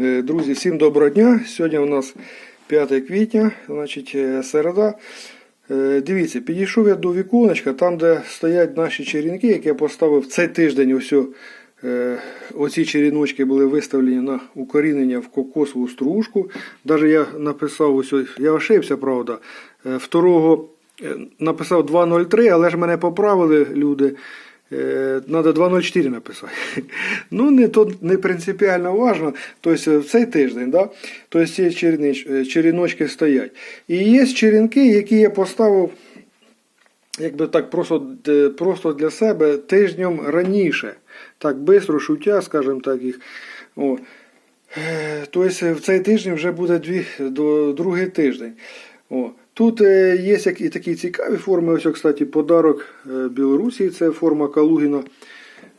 Е, Друзі, всім доброго дня. Сьогодні у нас 5 квітня, значить е, середа. Е, Дивіться, підійшов я до віконечка, там, де стоять наші черенки, які я поставив цей тиждень. Ось оці черіночки були виставлені на укорінення в кокосову стружку. Навіть я написав, ось, я ошибся, правда. Второго написав 2.03, але ж мене поправили люди. Е, Надо 2.04 написати. Ну, не, то не принципіально важно. Тобто цей тиждень, да? тобто ці черенич- е, черіночки стоять. І є черенки, які я поставив якби так просто, е, просто для себе тижнем раніше. Так бистро, шуття, скажімо так, їх. О. Тобто в цей тиждень вже буде дві, другий тиждень. О. Тут е, є і такі цікаві форми. Ось, кстати, подарок е, Білорусі, це форма Калугіна.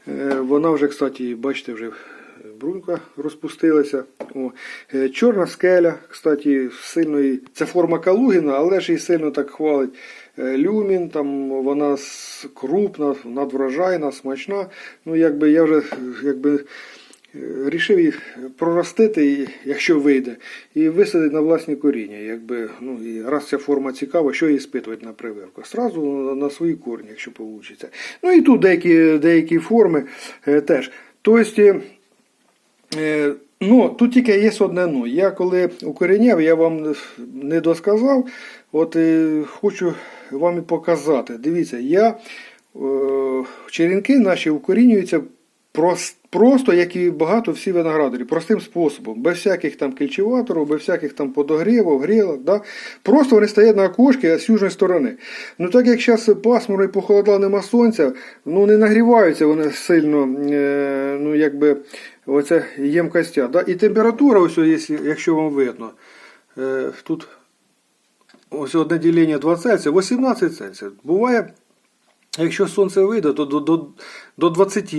Е, Вона вже, кстати, бачите, вже брунька розпустилася. О. Чорна скеля, кстати, сильно це форма Калугіна, але ж і сильно так хвалить. Люмін, там вона крупна, надврожайна, смачна. Ну, якби я вже якби, рішив її проростити, якщо вийде, і висадити на власні коріння. Якби, ну, і раз ця форма цікава, що її спитувати на прививку? Сразу на свої корні, якщо вийде. Ну і тут деякі, деякі форми е, теж. Тобто, Е, Ну, тут тільки є одне ну. Я коли укоріняв, я вам не досказав. От е, хочу вам і показати. Дивіться, я е, черенки наші укорінюються просто, як і багато всі виноградарі, простим способом, без всяких там кільчеваторів, без всяких там подогрівів, грілок. Да? Просто вони стоять на окошці з южної сторони. Ну так як зараз пасмурно і похолодало, нема сонця, ну не нагріваються вони сильно, е, ну якби оця ємкостя. Да? І температура, ось, якщо, вам видно, е, тут ось одне ділення 2 Цельсія, 18 Цельсія. Буває, якщо сонце вийде, то до, до, до 20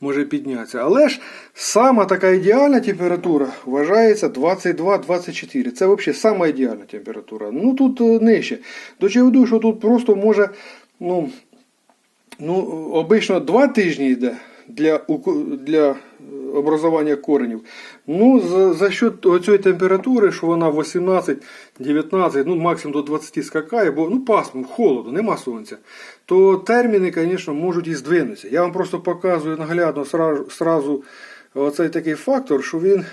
може піднятися. Але ж сама така ідеальна температура вважається 22-24. Це взагалі сама ідеальна температура. Ну тут е, нижче. До чого веду, що тут просто може, ну, Ну, обично 2 тижні йде для, для е, образування коренів. Ну, за, за счет цієї температури, що вона 18-19, ну максимум до 20 скакає, бо ну пасмурно, холодно, нема сонця, то терміни, звісно, можуть і здвинутися. Я вам просто показую наглядно сразу, сразу оцей такий фактор, що він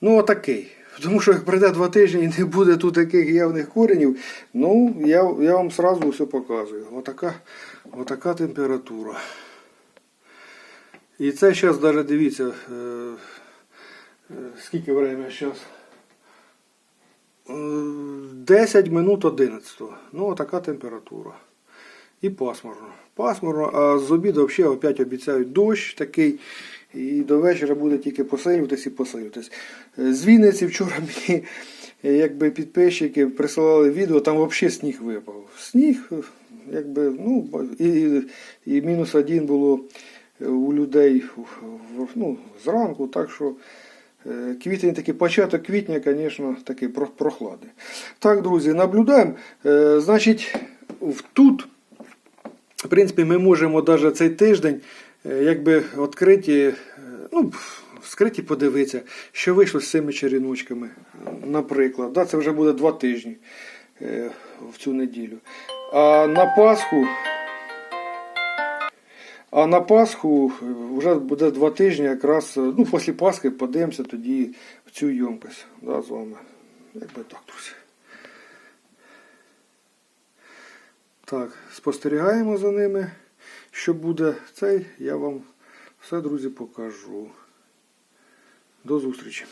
ну отакий. Тому що як пройде два тижні і не буде тут таких явних коренів, ну я, я вам сразу все показую. Отака, отака температура. І це зараз навіть дивіться, е, е, скільки время зараз. 10 минут 11. Ну, отака температура. І пасмурно. Пасмурно, а з обіду взагалі опять обіцяють дощ такий. І до вечора буде тільки посилюватись і посилюватись. Е, З Вінниці вчора мені якби підписчики присилали відео, там взагалі сніг випав. Сніг, якби, ну, і, і, мінус один було у людей ну, зранку, так що. Е, Квітень такий початок квітня, звісно, такий про- прохладний. Так, друзі, наблюдаємо. Е, Значить, тут, в принципі, ми можемо навіть цей тиждень е, якби відкриті, ну, вскриті подивитися, що вийшло з цими черіночками. Наприклад, да, це вже буде два тижні в цю неділю. А на Пасху. А на Пасху вже буде два тижні, якраз, ну, після Пасхи подивимося тоді в цю ємкость да, з вами. Якби так, друзі. Так, спостерігаємо за ними. Що буде цей, я вам все, друзі, покажу. До зустрічі.